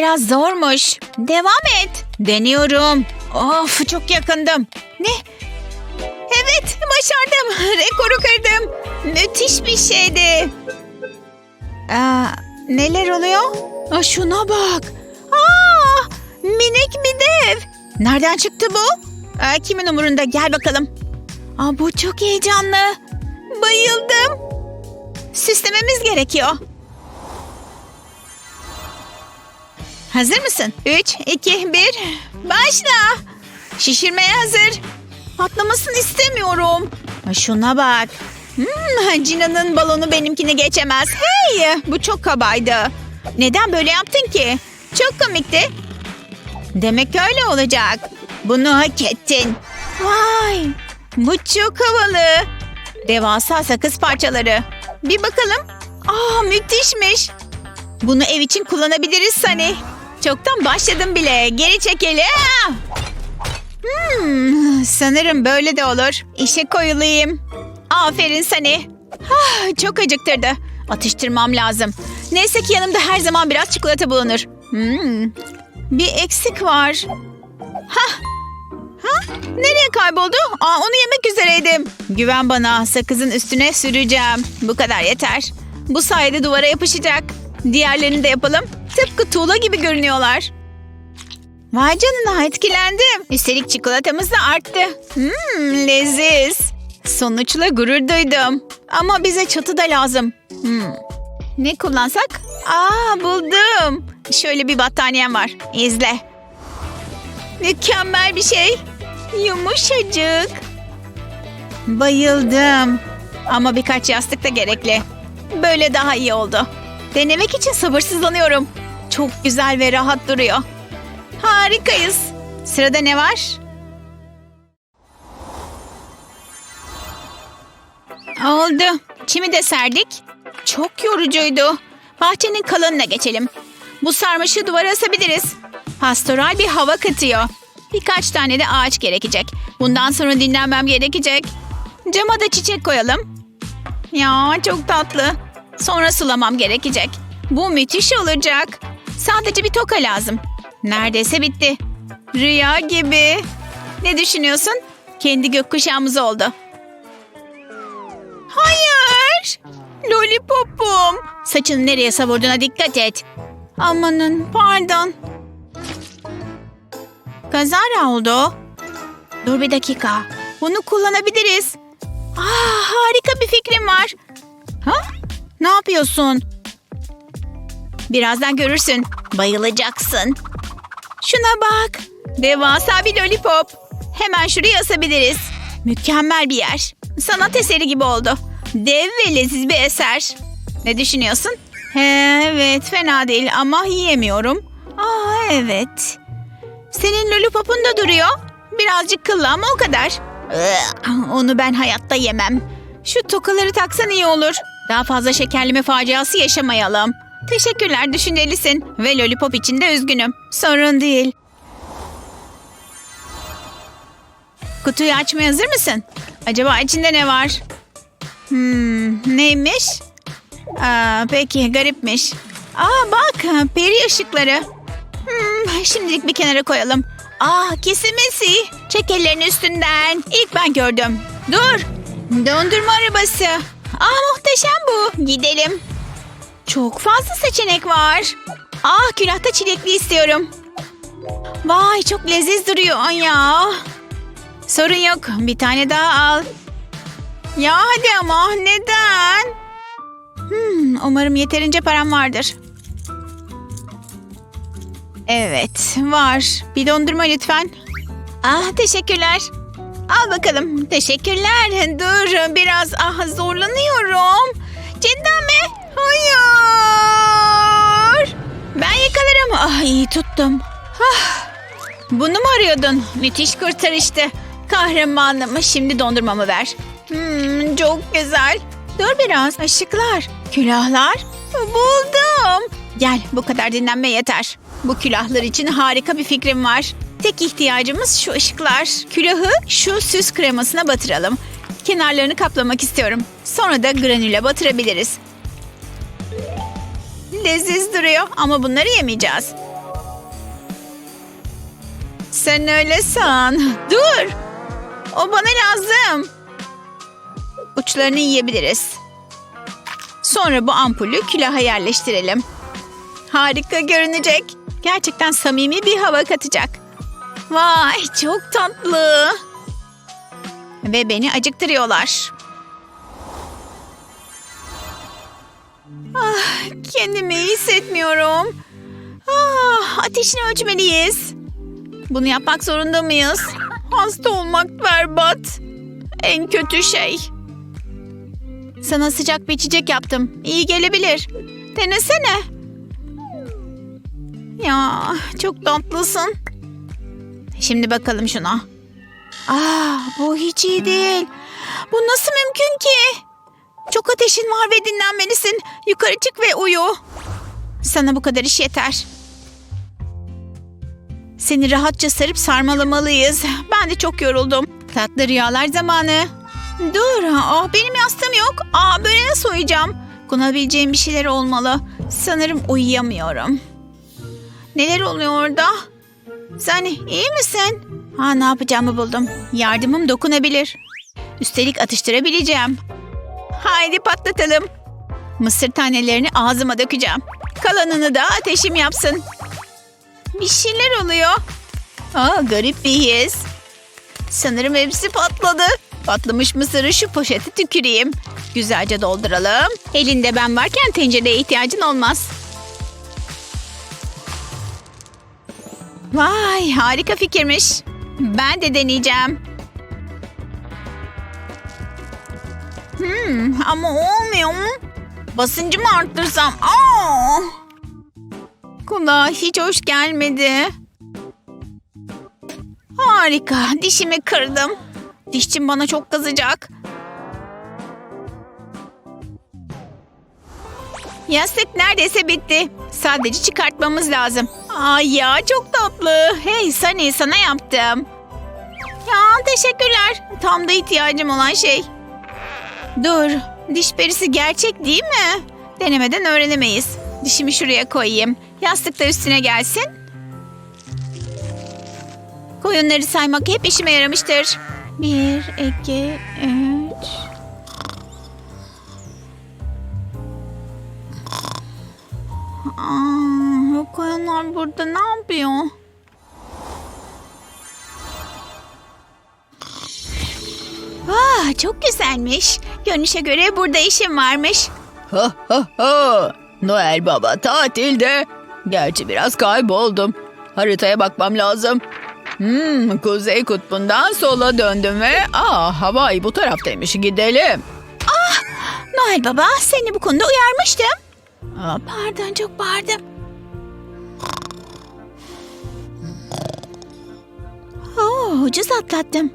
biraz zormuş. Devam et. Deniyorum. Of çok yakındım. Ne? Evet başardım. Rekoru kırdım. Müthiş bir şeydi. Aa, neler oluyor? Aa, şuna bak. Aa, minik bir dev. Nereden çıktı bu? Aa, kimin umurunda? Gel bakalım. Aa, bu çok heyecanlı. Bayıldım. Süslememiz gerekiyor. Hazır mısın? 3, 2, 1. Başla. Şişirmeye hazır. Patlamasını istemiyorum. Şuna bak. Hmm, Cina'nın balonu benimkini geçemez. Hey! Bu çok kabaydı. Neden böyle yaptın ki? Çok komikti. Demek öyle olacak. Bunu hak ettin. Vay! Bu çok havalı. Devasa sakız parçaları. Bir bakalım. Aa müthişmiş. Bunu ev için kullanabiliriz Sani. Çoktan başladım bile. Geri çekeli. Hmm, sanırım böyle de olur. İşe koyulayım. Aferin Sani. Ah, çok acıktırdı. Atıştırmam lazım. Neyse ki yanımda her zaman biraz çikolata bulunur. Hmm, bir eksik var. Hah. Ha? Nereye kayboldu? Aa, onu yemek üzereydim. Güven bana. Sakızın üstüne süreceğim. Bu kadar yeter. Bu sayede duvara yapışacak. Diğerlerini de yapalım. Tıpkı tuğla gibi görünüyorlar. Vay canına etkilendim. Üstelik çikolatamız da arttı. Hmm, leziz. Sonuçla gurur duydum. Ama bize çatı da lazım. Hmm. Ne kullansak? Aa buldum. Şöyle bir battaniyem var. İzle. Mükemmel bir şey. Yumuşacık. Bayıldım. Ama birkaç yastık da gerekli. Böyle daha iyi oldu. Denemek için sabırsızlanıyorum. Çok güzel ve rahat duruyor. Harikayız. Sırada ne var? Oldu. Çimi de serdik. Çok yorucuydu. Bahçenin kalanına geçelim. Bu sarmaşığı duvara asabiliriz. Pastoral bir hava katıyor. Birkaç tane de ağaç gerekecek. Bundan sonra dinlenmem gerekecek. Cama da çiçek koyalım. Ya çok tatlı. Sonra sulamam gerekecek. Bu müthiş olacak. Sadece bir toka lazım. Neredeyse bitti. Rüya gibi. Ne düşünüyorsun? Kendi gökkuşağımız oldu. Hayır. Lollipopum. Saçını nereye savurduğuna dikkat et. Amanın pardon. Kazara oldu. Dur bir dakika. Bunu kullanabiliriz. Aa, harika bir fikrim var. Ha? Ne yapıyorsun? Birazdan görürsün. Bayılacaksın. Şuna bak. Devasa bir lollipop. Hemen şuraya asabiliriz. Mükemmel bir yer. Sanat eseri gibi oldu. Dev ve leziz bir eser. Ne düşünüyorsun? He, evet fena değil ama yiyemiyorum. Aa evet. Senin lollipopun da duruyor. Birazcık kıllı ama o kadar. Onu ben hayatta yemem. Şu tokaları taksan iyi olur. Daha fazla şekerleme faciası yaşamayalım. Teşekkürler düşüncelisin. Ve lollipop için de üzgünüm. Sorun değil. Kutuyu açmaya hazır mısın? Acaba içinde ne var? Hmm, neymiş? Aa, peki garipmiş. Aa bak peri ışıkları. Hmm, şimdilik bir kenara koyalım. Aa kesimesi. Çek ellerin üstünden. İlk ben gördüm. Dur. Dondurma arabası. Aa muhteşem bu. Gidelim. Çok fazla seçenek var. Ah külahta çilekli istiyorum. Vay çok leziz duruyor ya. Sorun yok. Bir tane daha al. Ya hadi ama neden? Hmm, umarım yeterince param vardır. Evet var. Bir dondurma lütfen. Ah teşekkürler. Al bakalım. Teşekkürler. Dur biraz ah zorlanıyorum. Cidden mi? Hayır. Ben yakalarım. Ah iyi tuttum. Ah. Bunu mu arıyordun? Müthiş kurtarıştı. Kahramanım. Şimdi dondurmamı ver. Hmm, çok güzel. Dur biraz. Işıklar. Külahlar. Buldum. Gel bu kadar dinlenme yeter. Bu külahlar için harika bir fikrim var. Tek ihtiyacımız şu ışıklar. Külahı şu süs kremasına batıralım. Kenarlarını kaplamak istiyorum. Sonra da granüle batırabiliriz. Leziz duruyor ama bunları yemeyeceğiz. Sen öyle san. Dur. O bana lazım. Uçlarını yiyebiliriz. Sonra bu ampulü külaha yerleştirelim. Harika görünecek. Gerçekten samimi bir hava katacak. Vay çok tatlı. Ve beni acıktırıyorlar. Ah, kendimi iyi hissetmiyorum. Ah, ateşini ölçmeliyiz. Bunu yapmak zorunda mıyız? Hasta olmak berbat. En kötü şey. Sana sıcak bir içecek yaptım. İyi gelebilir. Denesene. Ya çok tatlısın. Şimdi bakalım şuna. Ah bu hiç iyi değil. Bu nasıl mümkün ki? Çok ateşin var ve dinlenmelisin. Yukarı çık ve uyu. Sana bu kadar iş yeter. Seni rahatça sarıp sarmalamalıyız. Ben de çok yoruldum. Tatlı rüyalar zamanı. Dur, ah benim yastığım yok. Aa böyle nasıl uyuyacağım? Kullanabileceğim bir şeyler olmalı. Sanırım uyuyamıyorum. Neler oluyor orada? Sen iyi misin? Ha ne yapacağımı buldum. Yardımım dokunabilir. Üstelik atıştırabileceğim. Haydi patlatalım. Mısır tanelerini ağzıma dökeceğim. Kalanını da ateşim yapsın. Bir şeyler oluyor. Aa, garip bir his. Sanırım hepsi patladı. Patlamış mısırı şu poşete tüküreyim. Güzelce dolduralım. Elinde ben varken tencereye ihtiyacın olmaz. Vay harika fikirmiş. Ben de deneyeceğim. Hmm, ama olmuyor mu? Basıncı mı arttırsam? Aa! Kulağa hiç hoş gelmedi. Harika. Dişimi kırdım. Dişçim bana çok kızacak. Yastık neredeyse bitti. Sadece çıkartmamız lazım. Ay ya çok tatlı. Hey Sunny sana yaptım. Ya teşekkürler. Tam da ihtiyacım olan şey. Dur. Diş perisi gerçek değil mi? Denemeden öğrenemeyiz. Dişimi şuraya koyayım. Yastık da üstüne gelsin. Koyunları saymak hep işime yaramıştır. Bir, iki, üç. Aa, o koyunlar burada ne yapıyor? Ah, çok güzelmiş. Görünüşe göre burada işim varmış. Ha ha ha. Noel Baba tatilde. Gerçi biraz kayboldum. Haritaya bakmam lazım. Hmm, Kuzey Kutbu'ndan sola döndüm ve aa Hawaii bu taraftaymış gidelim. Noel Baba seni bu konuda uyarmıştım. Aa, pardon çok bağırdım. Oo, ucuz atlattım.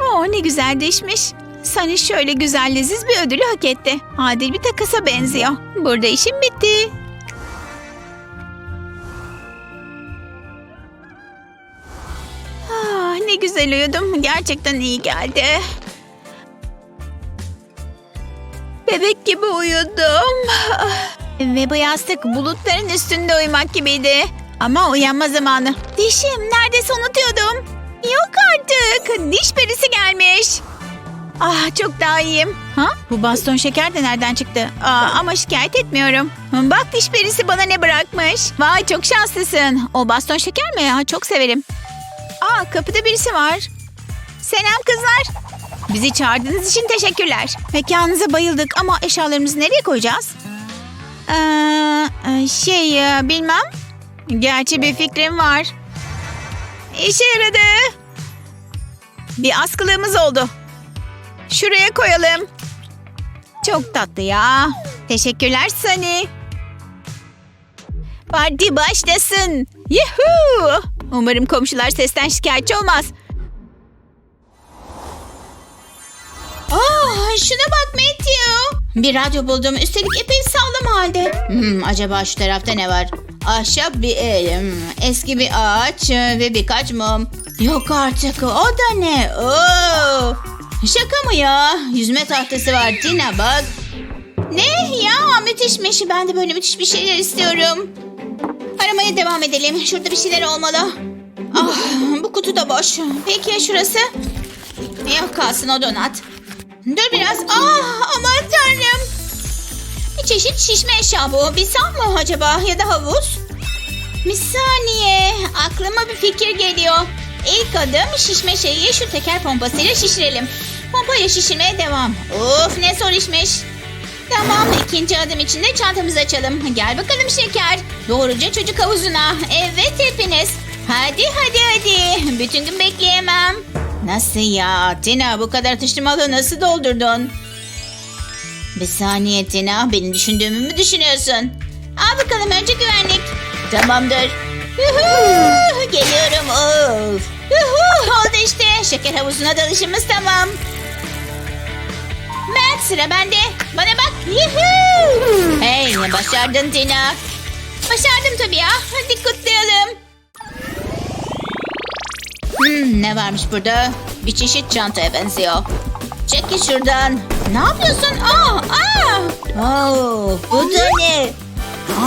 Oo, ne güzel dişmiş. Sani şöyle güzel leziz bir ödülü hak etti. Adil bir takasa benziyor. Burada işim bitti. Ah, ne güzel uyudum. Gerçekten iyi geldi. Bebek gibi uyudum. Ve bu yastık bulutların üstünde uyumak gibiydi. Ama uyanma zamanı. Dişim neredeyse unutuyordum. Yok artık. Diş perisi gelmiş. Ah çok daha iyiyim. Ha? Bu baston şeker de nereden çıktı? Aa, ama şikayet etmiyorum. Bak diş perisi bana ne bırakmış. Vay çok şanslısın. O baston şeker mi? Ha, çok severim. Aa kapıda birisi var. Selam kızlar. Bizi çağırdığınız için teşekkürler. Mekanınıza bayıldık ama eşyalarımızı nereye koyacağız? Ee, şey e, bilmem. Gerçi bir fikrim var. İşe yaradı. Bir askılığımız oldu. Şuraya koyalım. Çok tatlı ya. Teşekkürler Sunny. Parti başlasın. Yuhuu. Umarım komşular sesten şikayetçi olmaz. Aa, şuna bak Matthew. Bir radyo buldum. Üstelik epey sağlam halde. Hmm, acaba şu tarafta ne var? Ahşap bir el, hmm, eski bir ağaç e, ve birkaç mum. Yok artık o da ne? Oo. Şaka mı ya? Yüzme tahtası var Tina bak. Ne? Ya müthişmiş. Ben de böyle müthiş bir şeyler istiyorum. Aramaya devam edelim. Şurada bir şeyler olmalı. Ah, bu kutu da boş. Peki ya şurası? Yok kalsın o donat. Dur biraz. Ah aman tanrım. Bir çeşit şişme eşya bu. Bir sam mı acaba ya da havuz? Bir saniye. Aklıma bir fikir geliyor. İlk adım şişme şeyi şu teker pompasıyla şişirelim. Pompayla şişirmeye devam. Of ne zor işmiş. Tamam ikinci adım için de çantamızı açalım. Gel bakalım şeker. Doğruca çocuk havuzuna. Evet hepiniz. Hadi hadi hadi. Bütün gün bekleyemem. Nasıl ya? Tina bu kadar atıştırmalığı nasıl doldurdun? Bir saniye Tina. Benim düşündüğümü mü düşünüyorsun? Al bakalım önce güvenlik. Tamamdır. Yuhu, geliyorum. Of. Yuhu, oldu işte. Şeker havuzuna dalışımız tamam. Matt sıra bende. Bana bak. Yuhu. Hey başardın Tina. Başardım tabii ya. Hadi kutlayalım. Hmm, ne varmış burada? Bir çeşit çantaya benziyor. Çekil şuradan. Ne yapıyorsun? Aa, aa. Oo, bu da ne?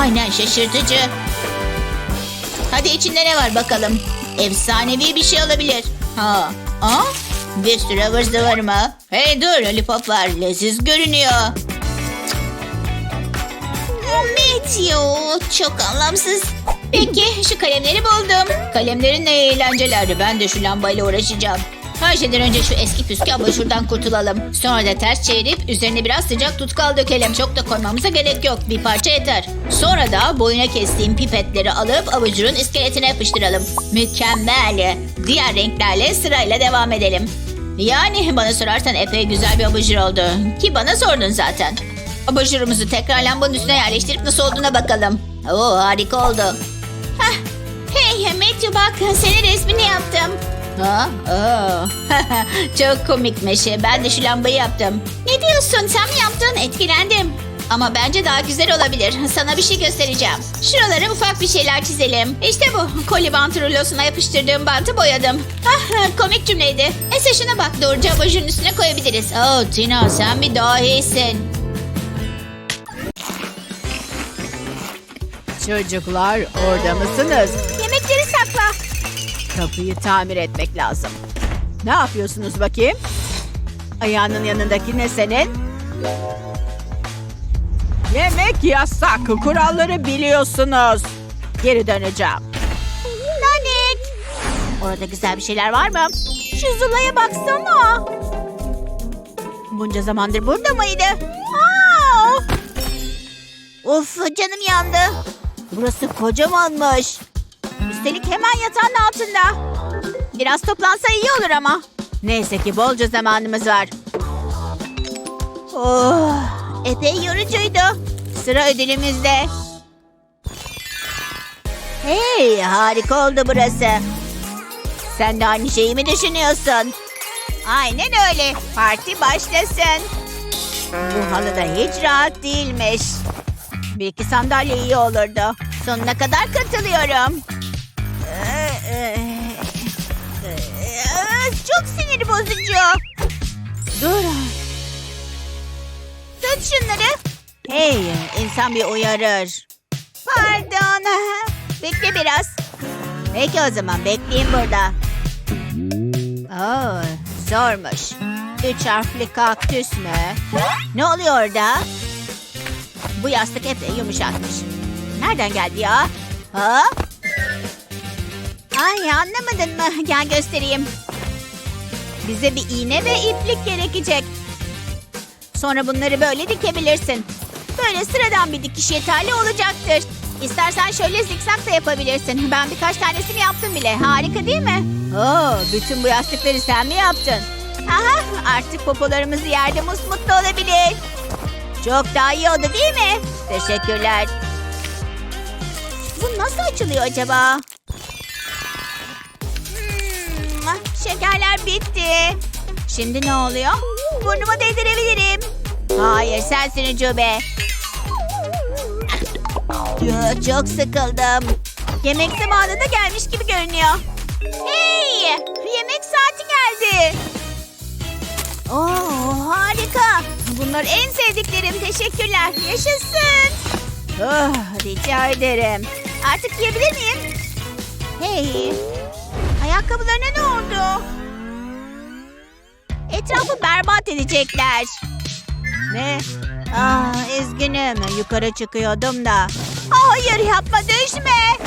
Aynen şaşırtıcı. Hadi içinde ne var bakalım. Efsanevi bir şey olabilir. Ha, aa, bir sürü ıvır zıvır mı? Hey dur lollipop var. Leziz görünüyor. Meteo çok anlamsız. Peki şu kalemleri buldum. Kalemlerin ne eğlenceler. Ben de şu lambayla uğraşacağım. Her şeyden önce şu eski püskü abajurdan kurtulalım. Sonra da ters çevirip üzerine biraz sıcak tutkal dökelim. Çok da koymamıza gerek yok. Bir parça yeter. Sonra da boyuna kestiğim pipetleri alıp abajurun iskeletine yapıştıralım. Mükemmel. Diğer renklerle sırayla devam edelim. Yani bana sorarsan epey güzel bir abajur oldu. Ki bana sordun zaten. Abajurumuzu tekrar lambanın üstüne yerleştirip nasıl olduğuna bakalım. Oo harika oldu. Hah, hey Matthew bak senin resmini yaptım. Ha? Oo. Çok komikmiş. Ben de şu lambayı yaptım. Ne diyorsun? Sen mi yaptın? Etkilendim. Ama bence daha güzel olabilir. Sana bir şey göstereceğim. Şuralara ufak bir şeyler çizelim. İşte bu. Koli bantı rulosuna yapıştırdığım bantı boyadım. Hah, komik cümleydi. Ese şuna bak. Doğruca abajurun üstüne koyabiliriz. Oh Tina sen bir dahisin. Çocuklar orada mısınız? Yemekleri sakla. Kapıyı tamir etmek lazım. Ne yapıyorsunuz bakayım? Ayağının yanındaki ne senin? Yemek yasak. Kuralları biliyorsunuz. Geri döneceğim. Nanik. Orada güzel bir şeyler var mı? Şu Zula'ya baksana. Bunca zamandır burada mıydı? Aa! Of canım yandı. Burası kocamanmış. Üstelik hemen yatağın altında. Biraz toplansa iyi olur ama. Neyse ki bolca zamanımız var. Oh, epey yorucuydu. Sıra ödülümüzde. Hey harika oldu burası. Sen de aynı şeyi mi düşünüyorsun? Aynen öyle. Parti başlasın. Bu halı da hiç rahat değilmiş. Bir iki sandalye iyi olurdu. Sonuna kadar katılıyorum. Çok sinir bozucu. Dur. Tut şunları. Hey, insan bir uyarır. Pardon. Bekle biraz. Peki o zaman bekleyin burada. Oo, zormuş. Üç harfli kaktüs mü? Ne oluyor orada? Bu yastık epey yumuşakmış. Nereden geldi ya? Ha? Ay anlamadın mı? Gel göstereyim. Bize bir iğne ve iplik gerekecek. Sonra bunları böyle dikebilirsin. Böyle sıradan bir dikiş yeterli olacaktır. İstersen şöyle zikzak da yapabilirsin. Ben birkaç tanesini yaptım bile. Harika değil mi? Oo, bütün bu yastıkları sen mi yaptın? Aha, artık popolarımızı yerde musmutlu olabilir. Çok daha iyi oldu değil mi? Teşekkürler. Bu nasıl açılıyor acaba? Şekerler bitti. Şimdi ne oluyor? Burnuma değdirebilirim. Hayır sensin ucube. Çok sıkıldım. Yemek zamanı da gelmiş gibi görünüyor. Hey! Yemek saati geldi. Oo, harika. bunlar en sevdiklerim. Teşekkürler. Yaşasın. Oh, rica ederim. Artık yiyebilir miyim? Hey. Ayakkabılarına ne oldu? Etrafı berbat edecekler. Ne? Ah, üzgünüm. Yukarı çıkıyordum da. Hayır yapma düşme.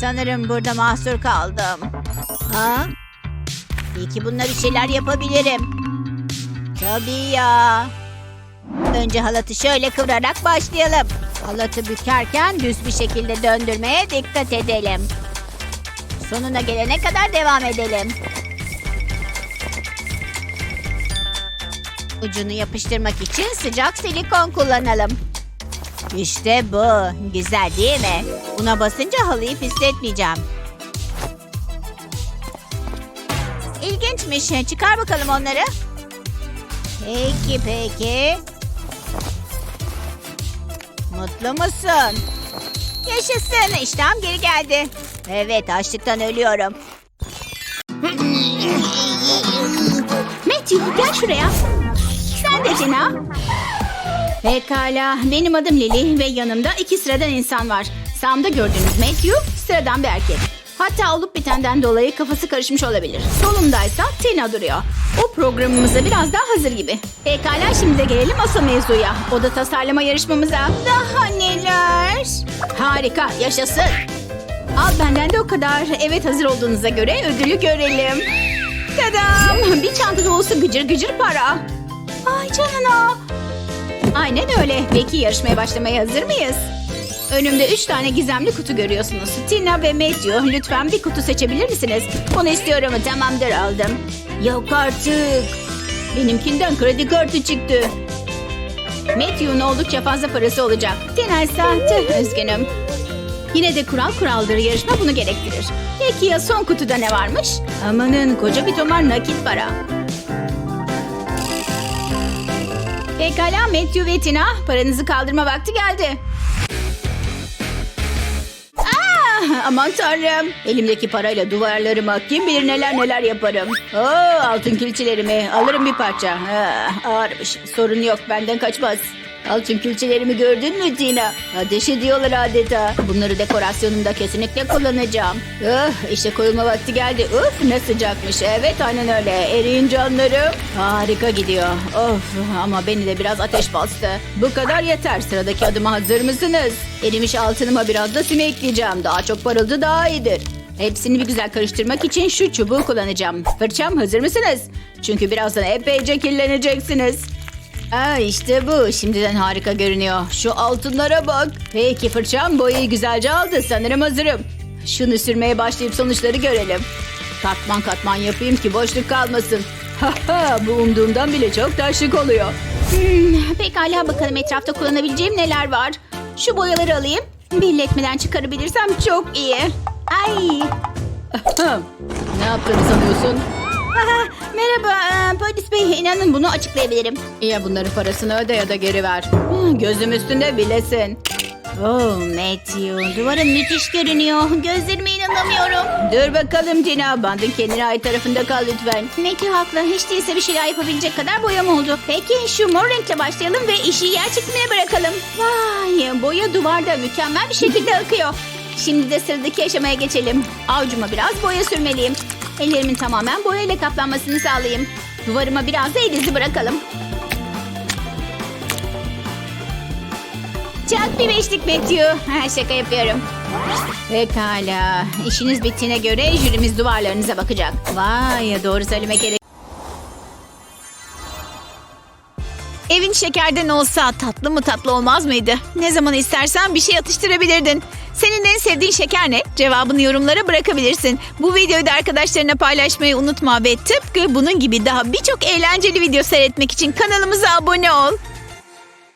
Sanırım burada mahsur kaldım. Ha? İyi ki bununla bir şeyler yapabilirim. Tabii ya. Önce halatı şöyle kıvırarak başlayalım. Halatı bükerken düz bir şekilde döndürmeye dikkat edelim. Sonuna gelene kadar devam edelim. Ucunu yapıştırmak için sıcak silikon kullanalım. İşte bu. Güzel değil mi? Buna basınca halıyı pisletmeyeceğim. İlginçmiş. Çıkar bakalım onları. Peki peki. Mutlu musun? Yaşasın. İştahım geri geldi. Evet açlıktan ölüyorum. Matthew gel şuraya. Sen de Tina. Pekala. Benim adım Lily ve yanımda iki sıradan insan var. Sağımda gördüğünüz Matthew sıradan bir erkek. Hatta olup bitenden dolayı kafası karışmış olabilir. Solumdaysa Tina duruyor. O programımıza biraz daha hazır gibi. Pekala şimdi de gelelim asıl mevzuya. Oda tasarlama yarışmamıza. Daha neler? Harika yaşasın. Al benden de o kadar. Evet hazır olduğunuza göre ödülü görelim. Tadam! Bir çanta dolusu gıcır gıcır para. Ay canına. Aynen öyle. Peki yarışmaya başlamaya hazır mıyız? Önümde üç tane gizemli kutu görüyorsunuz. Tina ve Matthew lütfen bir kutu seçebilir misiniz? Onu istiyorum. Tamamdır aldım. Yok artık. Benimkinden kredi kartı çıktı. Matthew'un oldukça fazla parası olacak. Tina ise tüh üzgünüm. Yine de kural kuraldır. Yarışma bunu gerektirir. Peki ya son kutuda ne varmış? Amanın koca bir tomar nakit para. Pekala Matthew ve Tina paranızı kaldırma vakti geldi. Ah, aman tanrım. Elimdeki parayla duvarlarıma kim bilir neler neler yaparım. Oo, altın külçelerimi alırım bir parça. Ah, ağırmış. Sorun yok benden kaçmaz. Altın külçelerimi gördün mü Tina? Ateş ediyorlar adeta. Bunları dekorasyonumda kesinlikle kullanacağım. Uh, işte koyulma vakti geldi. Uf ne sıcakmış. Evet aynen öyle. Eriyin canlarım. Harika gidiyor. Of ama beni de biraz ateş bastı. Bu kadar yeter. Sıradaki adıma hazır mısınız? Erimiş altınıma biraz da sim ekleyeceğim. Daha çok parıldı daha iyidir. Hepsini bir güzel karıştırmak için şu çubuğu kullanacağım. Fırçam hazır mısınız? Çünkü birazdan epeyce kirleneceksiniz. Aa işte bu. Şimdiden harika görünüyor. Şu altınlara bak. Peki fırçam boyayı güzelce aldı. Sanırım hazırım. Şunu sürmeye başlayıp sonuçları görelim. Katman katman yapayım ki boşluk kalmasın. Haha bu umduğumdan bile çok şık oluyor. Hmm, pekala bakalım etrafta kullanabileceğim neler var. Şu boyaları alayım. Belli etmeden çıkarabilirsem çok iyi. Ay. ne yaptığını sanıyorsun? Merhaba ee, polis bey inanın bunu açıklayabilirim. Ya bunların parasını öde ya da geri ver. Hı, Gözüm üstünde bilesin. Oh Matthew duvarın müthiş görünüyor. Gözlerime inanamıyorum. Dur bakalım Tina bandın kendine ait tarafında kal lütfen. Matthew haklı hiç değilse bir şeyler yapabilecek kadar boyam oldu. Peki şu mor renkle başlayalım ve işi yer çıkmaya bırakalım. Vay boya duvarda mükemmel bir şekilde akıyor. Şimdi de sıradaki aşamaya geçelim. Avucuma biraz boya sürmeliyim. Ellerimin tamamen boyayla kaplanmasını sağlayayım. Duvarıma biraz da el izi bırakalım. Çak bir beşlik Matthew. Şaka yapıyorum. Pekala. İşiniz bittiğine göre jürimiz duvarlarınıza bakacak. Vay doğru söylemek gerek. Evin şekerden olsa tatlı mı tatlı olmaz mıydı? Ne zaman istersen bir şey atıştırabilirdin. Senin en sevdiğin şeker ne? Cevabını yorumlara bırakabilirsin. Bu videoyu da arkadaşlarına paylaşmayı unutma ve tıpkı bunun gibi daha birçok eğlenceli video seyretmek için kanalımıza abone ol.